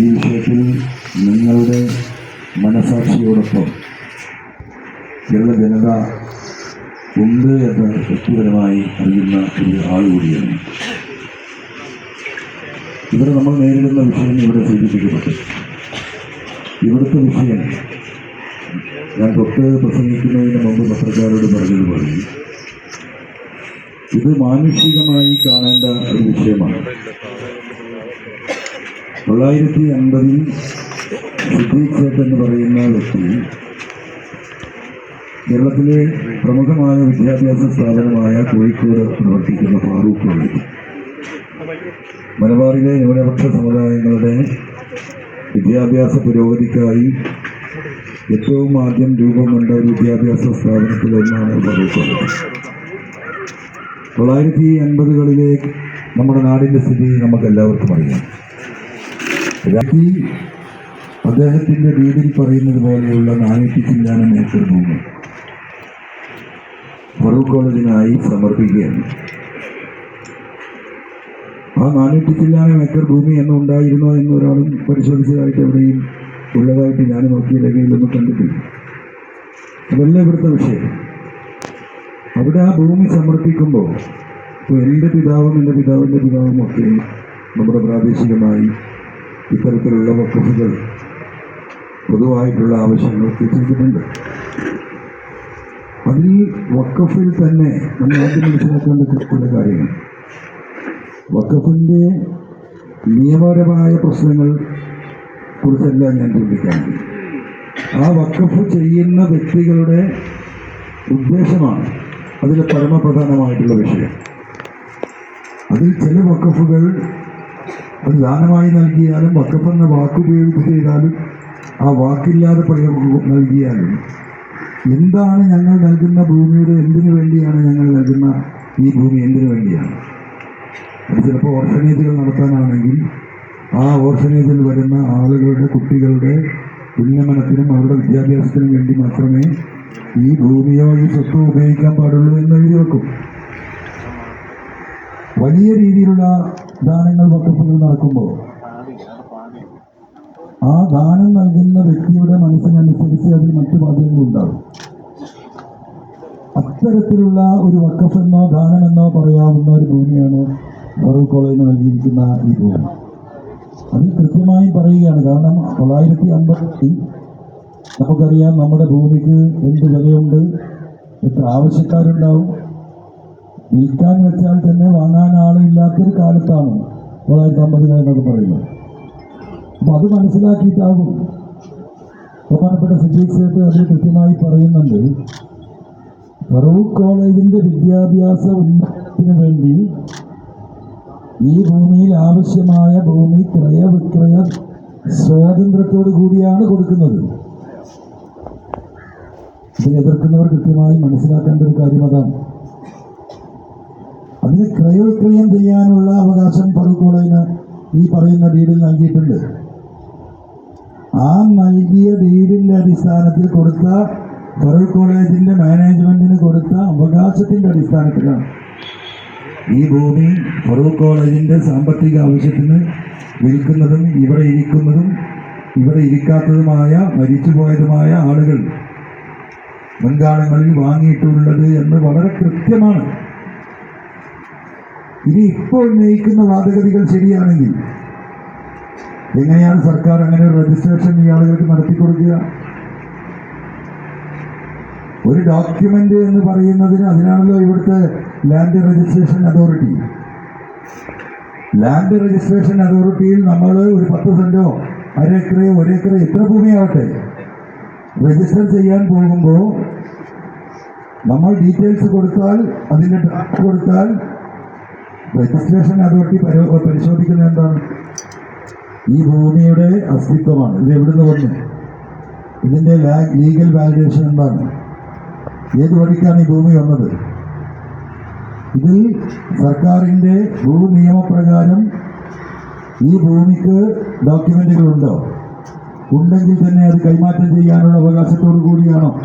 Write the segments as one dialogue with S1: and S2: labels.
S1: ഈ വിഷയത്തിൽ നിങ്ങളുടെ മനസാക്ഷിയോടൊപ്പം കേരള ജനത ഉണ്ട് എന്ന് വ്യക്തിപരമായി അറിയുന്ന ഒരു ആൾ കൂടിയാണ്. ഇവിടെ നമ്മൾ നേരിടുന്ന വിഷയം ഇവിടെ സൂചിപ്പിക്കപ്പെട്ടു. ഇവിടുത്തെ വിഷയം ഞാൻ തൊട്ട് പ്രസംഗിക്കുന്നതിന് മുമ്പ് പത്രക്കാരോട് പറഞ്ഞതുപോലെ ഇത് മാനുഷികമായി കാണേണ്ട ഒരു വിഷയമാണ്. തൊള്ളായിരത്തി അൻപതിൽ സിദ്ദീഖ് എന്ന് പറയുന്ന വ്യക്തി കേരളത്തിലെ പ്രമുഖമായ വിദ്യാഭ്യാസ സ്ഥാപനമായ കോഴിക്കോട് പ്രവർത്തിക്കുന്ന ഫാറൂഖ് കോളേജ് മലബാറിലെ ന്യൂനപക്ഷ സമുദായങ്ങളുടെ വിദ്യാഭ്യാസ പുരോഗതിക്കായി ഏറ്റവും ആദ്യം രൂപം കൊണ്ട ഒരു വിദ്യാഭ്യാസ സ്ഥാപനത്തിലൊന്നാണ് ഫാറൂഖ് കോളേജ് തൊള്ളായിരത്തി അൻപതുകളിലെ നമ്മുടെ നാടിന്റെ സ്ഥിതി നമുക്കെല്ലാവർക്കും അറിയാം. രാജി അദ്ദേഹത്തിന്റെ വീടിൽ പറയുന്നത് പോലെയുള്ള നാനൂറ്റി ചില്ലാനം ഏക്കർ ഫറൂഖ് കോളേജിനായി സമർപ്പിക്കുകയാണ്. ആ നാനൂറ്റി ചില്ലാനം ഭൂമി എന്ന് ഉണ്ടായിരുന്നോ എന്ന് ഒരാളും പരിശോധിച്ചതായിട്ട് എവിടെയും ഉള്ളതായിട്ട് ഞാൻ നോക്കിയ രേഖയിലൊന്നും കണ്ടിട്ടില്ല. അതല്ല ഇവിടുത്തെ വിഷയം? അവിടെ ആ ഭൂമി സമർപ്പിക്കുമ്പോൾ ഇപ്പോൾ എന്റെ പിതാവും എന്റെ പിതാവിന്റെ പിതാവും ഒക്കെ നമ്മുടെ പ്രാദേശികമായി ഇത്തരത്തിലുള്ള വക്കഫുകൾ പൊതുവായിട്ടുള്ള ആവശ്യങ്ങൾ ചെയ്തിട്ടുണ്ട് അതിൽ വക്കഫിൽ തന്നെ നമ്മൾ ആദ്യം മനസ്സിലാക്കേണ്ട ചില കാര്യങ്ങൾ. വക്കഫിന്റെ നിയമപരമായ പ്രശ്നങ്ങൾ കുറിച്ചെല്ലാം ഞാൻ ചിന്തിക്കാം ആ വക്കഫ് ചെയ്യുന്ന വ്യക്തികളുടെ ഉദ്ദേശമാണ് അതിൽ പരമപ്രധാനമായിട്ടുള്ള വിഷയം. അതിൽ ചില വക്കഫുകൾ അത് ദാനമായി നൽകിയാലും വക്കപ്പെന്ന വാക്കുപയോഗിച്ച് ചെയ്താലും ആ വാക്കില്ലാതെ പ്രയോഗം നൽകിയാലും എന്താണ് ഞങ്ങൾ നൽകുന്ന ഭൂമിയുടെ എന്തിനു വേണ്ടിയാണ് ഞങ്ങൾ നൽകുന്ന ഈ ഭൂമി എന്തിനു വേണ്ടിയാണ്? അത് ചിലപ്പോൾ ഓർഫനേജുകൾ നടത്താനാണെങ്കിൽ ആ ഓർഫനേജിൽ വരുന്ന ആളുകളുടെ കുട്ടികളുടെ ഉന്നമനത്തിനും അവരുടെ വിദ്യാഭ്യാസത്തിനും വേണ്ടി മാത്രമേ ഈ ഭൂമിയോ ഈ സ്വത്തോ ഉപയോഗിക്കാൻ പാടുള്ളൂ എന്ന് എഴുതി വെക്കും. വലിയ രീതിയിലുള്ള ദാനങ്ങൾ വക്കഫുകൾ നടക്കുമ്പോൾ ആ ദാനം നൽകുന്ന വ്യക്തിയുടെ മനസ്സിനനുസരിച്ച് അതിൽ മറ്റു ബാധ്യതകൾ ഉണ്ടാവും. അത്തരത്തിലുള്ള ഒരു വക്കഫെന്നോ ദാനമെന്നോ പറയാവുന്ന ഒരു ഭൂമിയാണ് ഫറൂഖ് കോളേജിന് നൽകിയിരിക്കുന്ന ഈ ഭൂമി. അത് കൃത്യമായി പറയുകയാണ്. കാരണം തൊള്ളായിരത്തി അമ്പത്തി നമുക്കറിയാം നമ്മുടെ ഭൂമിക്ക് എന്ത് വിലയുണ്ട് എത്ര ആവശ്യക്കാരുണ്ടാവും വിൽക്കാൻ വെച്ചാൽ തന്നെ വാങ്ങാൻ ആളില്ലാത്തൊരു കാലത്താണ് തൊള്ളായിരത്തി അമ്പതുകൾ എന്നൊക്കെ പറയുന്നത്. അപ്പൊ അത് മനസ്സിലാക്കിയിട്ടാകും. ബഹുമാനപ്പെട്ട സിദ്ദീഖ് സേത്ത് അതിൽ കൃത്യമായി പറയുന്നുണ്ട് ഫറൂഖ് കോളേജിന്റെ വിദ്യാഭ്യാസ ഉന്നമനത്തിന് വേണ്ടി ഈ ഭൂമിയിൽ ആവശ്യമായ ഭൂമി ക്രയവിക്രയ സ്വാതന്ത്ര്യത്തോടു കൂടിയാണ് കൊടുക്കുന്നത്. ഇതിനെ എതിർക്കുന്നവർ കൃത്യമായി മനസ്സിലാക്കേണ്ട ഒരു കാര്യം അതാണ്. അതിന് ക്രയവിക്രയം ചെയ്യാനുള്ള അവകാശം ഫറൂഖ് ഈ പറയുന്ന ഡീഡിൽ നൽകിയിട്ടുണ്ട്. ആ നൽകിയ ഡീഡിന്റെ അടിസ്ഥാനത്തിൽ കൊടുത്ത ഫറൂഖ് കോളേജിന്റെ മാനേജ്മെന്റിന് കൊടുത്ത അവകാശത്തിന്റെ അടിസ്ഥാനത്തിലാണ് ഈ ഭൂമി ഫറൂഖ് കോളേജിന്റെ സാമ്പത്തിക ആവശ്യത്തിന് വിൽക്കുന്നതും ഇവിടെ ഇരിക്കുന്നതും ഇവിടെ ഇരിക്കാത്തതുമായ മരിച്ചുപോയതുമായ ആളുകൾ മുൻകാലങ്ങളിൽ വാങ്ങിയിട്ടുള്ളത് എന്ന് വളരെ കൃത്യമാണ്. ഇനി ഇപ്പോൾ ഉന്നയിക്കുന്ന വാദഗതികൾ ശരിയാണെങ്കിൽ എങ്ങനെയാണ് സർക്കാർ അങ്ങനെ ഒരു രജിസ്ട്രേഷൻ ഈ ആളുകൾക്ക് നടത്തി കൊടുക്കുക? ഒരു ഡോക്യുമെന്റ് എന്ന് പറയുന്നതിന് അതിനാണല്ലോ ഇവിടുത്തെ land registration authority land registration അതോറിറ്റിയിൽ നമ്മൾ ഒരു പത്ത് സെന്റോ അരേക്കറയോ ഒരേക്കറോ എത്ര ഭൂമിയാവട്ടെ. രജിസ്റ്റർ ചെയ്യാൻ പോകുമ്പോൾ നമ്മൾ ഡീറ്റെയിൽസ് കൊടുത്താൽ അതിന്റെ ഡ്രാഫ്റ്റ് കൊടുത്താൽ രജിസ്ട്രേഷൻ അതോറിറ്റി പരി- പരിശോധിക്കുന്നത് എന്താണ്? ഈ ഭൂമിയുടെ അസ്തിത്വമാണ്. ഇത് എവിടുന്ന് വന്നു? ഇതിന്റെ ലീഗൽ വാലിഡേഷൻ എന്താണ്? ഏത് വഴിക്കാണ് ഈ ഭൂമി വന്നത്? ഇതിൽ സർക്കാരിന്റെ ഭൂനിയമപ്രകാരം ഈ ഭൂമിക്ക് ഡോക്യുമെന്റുകളുണ്ടോ? ഉണ്ടെങ്കിൽ തന്നെ അത് കൈമാറ്റം ചെയ്യാനുള്ള അവകാശത്തോടു കൂടിയാണോ?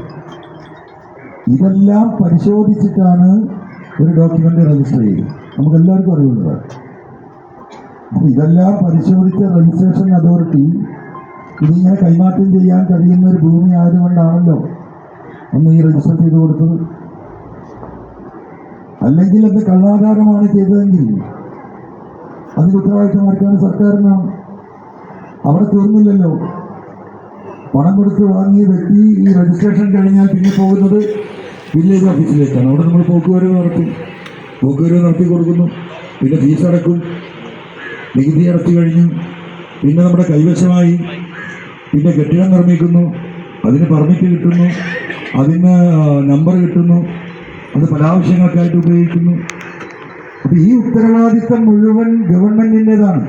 S1: ഇതെല്ലാം പരിശോധിച്ചിട്ടാണ് ഒരു ഡോക്യുമെന്റ് രജിസ്റ്റർ ചെയ്യുന്നത്. നമുക്ക് എല്ലാവർക്കും അറിവുള്ളതാണ് അപ്പൊ ഇതെല്ലാം പരിശോധിച്ച രജിസ്ട്രേഷൻ അതോറിറ്റി ഇതിങ്ങനെ കൈമാറ്റം ചെയ്യാൻ കഴിയുന്ന ഒരു ഭൂമി ആയതുകൊണ്ടാണല്ലോ ഒന്ന് ഈ രജിസ്റ്റർ ചെയ്ത് കൊടുത്തത്. അല്ലെങ്കിൽ അത് കള്ളാധാരമാണ് ചെയ്തതെങ്കിൽ അതിന് ഉത്തരവാദിത്തം ആർക്കാണ് സർക്കാരിനാണ് അവിടെ തീർന്നില്ലല്ലോ. പണം കൊടുത്ത് വാങ്ങിയ വ്യക്തി ഈ രജിസ്ട്രേഷൻ കഴിഞ്ഞാൽ പിന്നെ പോകുന്നത് വില്ലേജ് ഓഫീസിലേക്കാണ് അവിടെ നമ്മൾ പോക്കുവരവ് നടത്തും. പോക്കുവരവ് നടത്തി കൊടുക്കുന്നു. പിന്നെ ഫീസ് അടക്കും. നികുതി അടച്ചു കഴിഞ്ഞു. പിന്നെ നമ്മുടെ കൈവശമായി പിന്നെ കെട്ടിടം നിർമ്മിക്കുന്നു. അതിന് പെർമിറ്റ് കിട്ടുന്നു. അതിന് നമ്പർ കിട്ടുന്നു. അത് പല ആവശ്യങ്ങൾക്കായിട്ട് ഉപയോഗിക്കുന്നു. അപ്പം ഈ ഉത്തരവാദിത്തം മുഴുവൻ ഗവൺമെന്റിന്റെതാണ്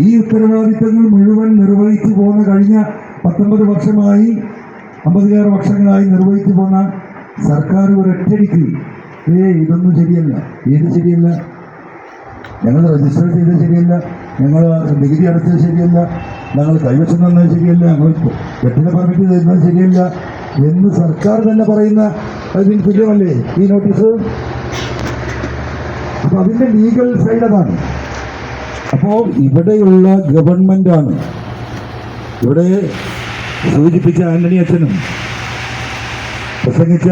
S1: ഈ ഉത്തരവാദിത്തങ്ങൾ മുഴുവൻ നിർവഹിച്ചു പോന്ന കഴിഞ്ഞ പത്തൊമ്പത് വർഷമായി അമ്പതിലേറെ വർഷങ്ങളായി നിർവഹിച്ചു പോന്ന സർക്കാർ ഒരൊറ്റടിക്ക് ഏ ഇതൊന്നും ശരിയല്ല. ഇത് ശരിയല്ല. ഞങ്ങൾ രജിസ്റ്റർ ചെയ്തത് ശരിയല്ല. ഞങ്ങൾ നികുതി അടച്ചത് ശരിയല്ല. ഞങ്ങൾ കൈവശം തന്നത് ശരിയല്ല. ഞങ്ങൾ കെട്ടിട പെർമിറ്റ് തരുന്നത് ശരിയല്ല. എന്ന് സർക്കാർ തന്നെ പറയുന്ന അതിന് തുല്യമല്ലേ? ഈ നോട്ടീസ് അപ്പൊ അതിന്റെ ലീഗൽ സൈഡ് അതാണ്. അപ്പോൾ ഇവിടെയുള്ള ഗവൺമെന്റാണ് ഇവിടെ സൂചിപ്പിച്ച ആന്റണി അച്ഛനും പ്രസംഗിച്ച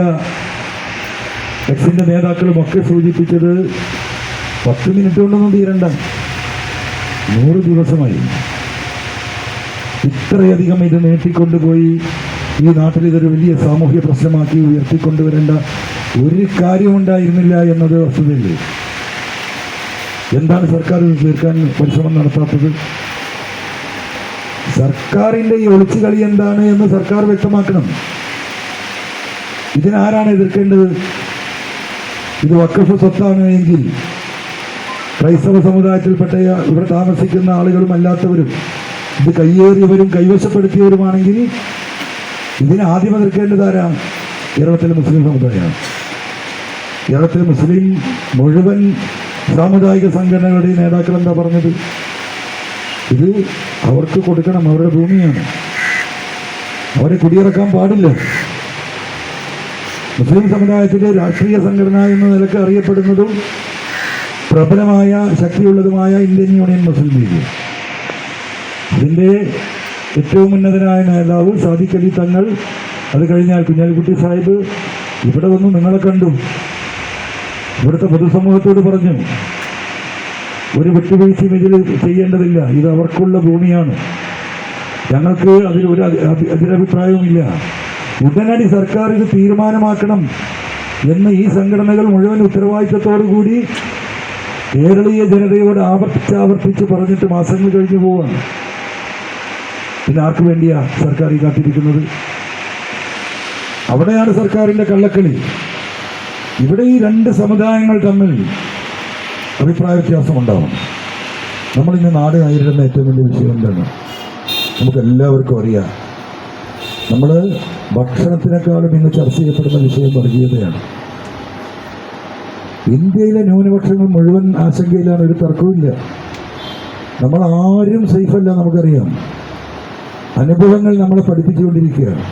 S1: എക്സിന്റെ നേതാക്കളും ഒക്കെ സൂചിപ്പിച്ചത് പത്ത് മിനിറ്റ് കൊണ്ടൊന്നും തീരണ്ട നൂറ് ദിവസമായി. ഇത്രയധികം ഇത് നീട്ടിക്കൊണ്ടുപോയി ഈ നാട്ടിൽ ഇതൊരു വലിയ സാമൂഹ്യ പ്രശ്നമാക്കി ഉയർത്തിക്കൊണ്ടുവരേണ്ട ഒരു കാര്യമുണ്ടായിരുന്നില്ല എന്നത് വസ്തുതയില്ലേ എന്താണ് സർക്കാർ ഇത് തീർക്കാൻ പരിശ്രമം നടത്താത്തത്? സർക്കാരിന്റെ ഈ ഒളിച്ചുകളി എന്താണ് എന്ന് സർക്കാർ വ്യക്തമാക്കണം. ഇതിനാരാണ് എതിർക്കേണ്ടത്? ഇത് വക്കഫ് സ്വത്താണ് എങ്കിൽ ക്രൈസ്തവ സമുദായത്തിൽപ്പെട്ട ഇവിടെ താമസിക്കുന്ന ആളുകളും അല്ലാത്തവരും ഇത് കയ്യേറിയവരും കൈവശപ്പെടുത്തിയവരുമാണെങ്കിൽ ഇതിനെ ആദ്യം എതിർക്കേണ്ടത് ആരാ കേരളത്തിലെ മുസ്ലിം സമുദായമാണ്. കേരളത്തിലെ മുസ്ലിം മുഴുവൻ സാമുദായിക സംഘടനകളുടെ നേതാക്കൾ എന്താ പറഞ്ഞത്? ഇത് അവർക്ക് കൊടുക്കണം അവരുടെ ഭൂമിയാണ്. അവരെ കുടിയിറക്കാൻ പാടില്ല. മുസ്ലിം സമുദായത്തിലെ രാഷ്ട്രീയ സംഘടന എന്ന നിലയ്ക്ക് അറിയപ്പെടുന്നതും പ്രബലമായ ശക്തിയുള്ളതുമായ ഇന്ത്യൻ യൂണിയൻ മുസ്ലിം ലീഗ്. അതിന്റെ ഏറ്റവും ഉന്നതനായ നേതാവ് സാദിഖ് അലി തങ്ങൾ. അത് കഴിഞ്ഞാൽ കുഞ്ഞാലിക്കുട്ടി സാഹിബ് ഇവിടെ വന്നു നിങ്ങളെ കണ്ടു. ഇവിടുത്തെ പൊതുസമൂഹത്തോട് പറഞ്ഞു ഒരു വിട്ടുവീഴ്ചയും ഇതിൽ ചെയ്യേണ്ടതില്ല. ഇത് അവർക്കുള്ള ഭൂമിയാണ്. ഞങ്ങൾക്ക് അതിൽ ഒരു അതി- അതി- എതിരഭിപ്രായവുമില്ല ഉടനടി സർക്കാർ ഇത് തീരുമാനമാക്കണം എന്ന് ഈ സംഘടനകൾ മുഴുവൻ ഉത്തരവാദിത്തത്തോടു കൂടി കേരളീയ ജനതയോട് ആവർത്തിച്ചാവർത്തിച്ച് പറഞ്ഞിട്ട് മാസങ്ങൾ കഴിഞ്ഞു പോവാണ്. പിന്നെ ആർക്കു വേണ്ടിയാ സർക്കാർ ഈ കാത്തിരിക്കുന്നത്? അവിടെയാണ് സർക്കാരിന്റെ കള്ളക്കളി. ഇവിടെ ഈ രണ്ട് സമുദായങ്ങൾ തമ്മിൽ അഭിപ്രായ വ്യത്യാസം ഉണ്ടാവും നമ്മളിന്ന് നാട് നേരിടുന്ന ഏറ്റവും വലിയ വിഷയം എന്താണ്? നമുക്ക് എല്ലാവർക്കും അറിയാം. നമ്മൾ ഭക്ഷണത്തിനേക്കാളും ഇന്ന് ചർച്ച ചെയ്യപ്പെടുന്ന വിഷയം വർഗീയതയാണ്. ഇന്ത്യയിലെ ന്യൂനപക്ഷങ്ങൾ മുഴുവൻ ആശങ്കയിലാണ് ഒരു തർക്കവുമില്ല. നമ്മൾ ആരും സേഫല്ല നമുക്കറിയാം. അനുഭവങ്ങൾ നമ്മളെ പഠിപ്പിച്ചുകൊണ്ടിരിക്കുകയാണ്.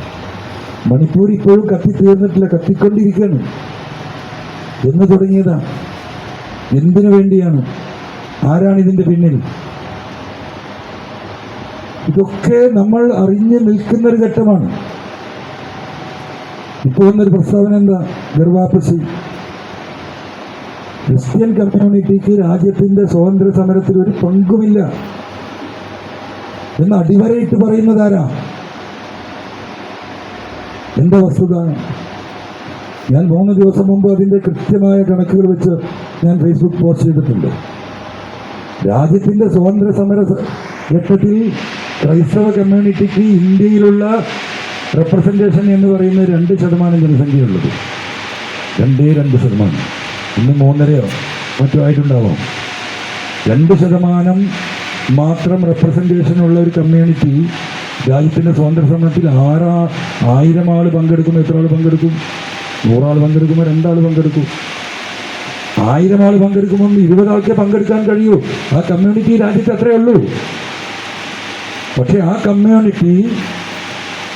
S1: മണിപ്പൂർ ഇപ്പോഴും കത്തിത്തീർന്നിട്ടില്ല കത്തിക്കൊണ്ടിരിക്കുകയാണ്. എന്ന് തുടങ്ങിയതാ. എന്തിനു വേണ്ടിയാണ്? ആരാണ് ഇതിന്റെ പിന്നിൽ? ഇതൊക്കെ നമ്മൾ അറിഞ്ഞു നിൽക്കുന്നൊരു ഘട്ടമാണ്. ഇപ്പോൾ വന്നൊരു പ്രസ്താവന എന്താ? ഗർവാപ്പസി ക്രിസ്ത്യൻ കമ്മ്യൂണിറ്റിക്ക് രാജ്യത്തിന്റെ സ്വാതന്ത്ര്യ സമരത്തിൽ ഒരു പങ്കുമില്ല. എന്ന് അടിവരയിട്ട് പറയുന്നതാരാ എന്താ വസ്തുത. ഞാൻ മൂന്ന് ദിവസം മുമ്പ് അതിന്റെ കൃത്യമായ കണക്കുകൾ വെച്ച് ഞാൻ ഫേസ്ബുക്ക് പോസ്റ്റ് ചെയ്തിട്ടുണ്ട്. രാജ്യത്തിന്റെ സ്വാതന്ത്ര്യ സമര ഘട്ടത്തിൽ ക്രൈസ്തവ കമ്മ്യൂണിറ്റിക്ക് ഇന്ത്യയിലുള്ള റെപ്രസെന്റേഷൻ എന്ന് പറയുന്നത് രണ്ട് ശതമാനം ജനസംഖ്യയുള്ളത്. രണ്ടേ രണ്ട് ശതമാനം. ഇന്ന് മൂന്നരയോ മറ്റോ ആയിട്ടുണ്ടാവാം. രണ്ട് ശതമാനം മാത്രം റെപ്രസെന്റേഷൻ ഉള്ള ഒരു കമ്മ്യൂണിറ്റി രാജ്യത്തിന്റെ സ്വാതന്ത്ര്യ സമരത്തിൽ ആറാ ആയിരം ആൾ പങ്കെടുക്കും എത്ര ആൾ പങ്കെടുക്കും നൂറാൾ പങ്കെടുക്കുമ്പോൾ രണ്ടാൾ പങ്കെടുക്കും? ആയിരം ആൾ പങ്കെടുക്കുമ്പോൾ ഇരുപതാൾക്കേ പങ്കെടുക്കാൻ കഴിയൂ. ആ കമ്മ്യൂണിറ്റി രാജ്യത്ത് അത്രയേ ഉള്ളൂ. പക്ഷേ ആ കമ്മ്യൂണിറ്റി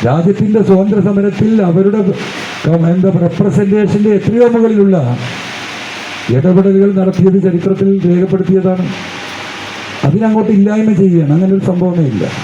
S1: രാജ്യത്തിന്റെ സ്വാതന്ത്ര്യ സമരത്തിൽ അവരുടെ എന്താ റെപ്രസെന്റേഷന്റെ എത്രയോ മുകളിലുള്ള ഇടപെടലുകൾ നടത്തിയത് ചരിത്രത്തിൽ രേഖപ്പെടുത്തിയതാണ്.
S2: അതിനങ്ങോട്ട് ഇല്ലായ്മ ചെയ്യുകയാണ്. അങ്ങനെ ഒരു സംഭവമേ ഇല്ല.